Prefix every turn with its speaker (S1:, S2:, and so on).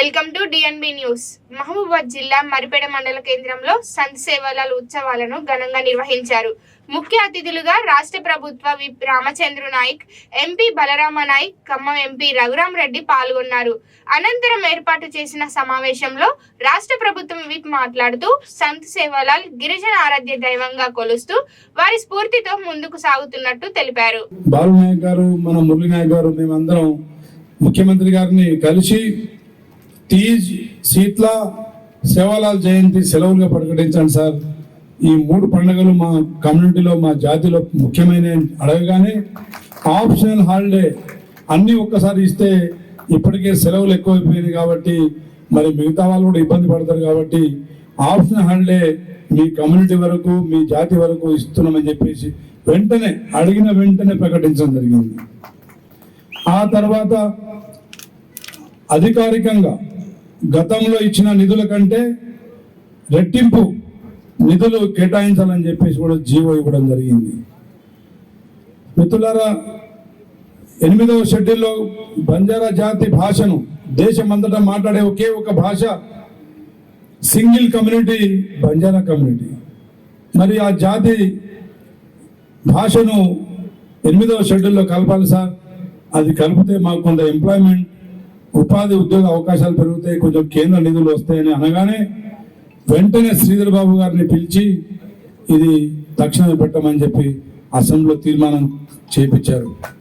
S1: Welcome to DNB news. Mahabubabad జిల్లా మరిపేడ మండల కేంద్రంలో సంత్ సేవలాల్ ఉత్సవాలను ఘనంగా నిర్వహించారు. ముఖ్య అతిథులుగా రాష్ట్ర ప్రభుత్వ whip Ramachandra Nayak MP Balarama Nayak Khammam MP Raghuram Reddy పాల్గొన్నారు. అనంతరం ఏర్పాటు చేసిన సమావేశంలో రాష్ట్ర ప్రభుత్వం విప్ మాట్లాడుతూ సంత్ సేవలాల్ గిరిజన ఆరాధ్య దైవంగా కొలుస్తూ వారి స్ఫూర్తితో ముందుకు సాగుతున్నట్టు తెలిపారు.
S2: గారు మన మురళి గారు మేమందరం ముఖ్యమంత్రి గారిని కలిసి తీజ్ శీత్ల సేవాలాల్ జయంతి సెలవులుగా ప్రకటించండి సార్. ఈ మూడు పండుగలు మా కమ్యూనిటీలో మా జాతిలో ముఖ్యమైన అడగగానే ఆప్షనల్ హాలిడే అన్నీ ఒక్కసారి ఇస్తే ఇప్పటికే సెలవులు ఎక్కువైపోయినాయి కాబట్టి మరి మిగతా వాళ్ళు కూడా ఇబ్బంది పడతారు కాబట్టి ఆప్షనల్ హాలిడే మీ కమ్యూనిటీ వరకు మీ జాతి వరకు ఇస్తున్నామని చెప్పేసి వెంటనే అడిగిన వెంటనే ప్రకటించడం జరిగింది. ఆ తర్వాత అధికారికంగా గతంలో ఇచ్చిన నిధుల కంటే రెట్టింపు నిధులు కేటాయించాలని చెప్పేసి కూడా జీవో ఇవ్వడం జరిగింది. మిత్రులారా ఎనిమిదవ షెడ్యూల్లో బంజారా జాతి భాషను దేశమంతటా మాట్లాడే ఒకే ఒక భాష సింగిల్ కమ్యూనిటీ బంజారా కమ్యూనిటీ. మరి ఆ జాతి భాషను ఎనిమిదవ షెడ్యూల్లో కలపాలి సార్. అది కలిపితే మాకు కొంత ఎంప్లాయ్మెంట్ ఉపాధి ఉద్యోగ అవకాశాలు పెరుగుతాయి కొంచెం కేంద్ర నిధులు వస్తాయని అనగానే వెంటనే శ్రీధర్ బాబు గారిని పిలిచి ఇది తక్షణమే పెట్టమని చెప్పి అసెంబ్లీలో తీర్మానం చేపించారు.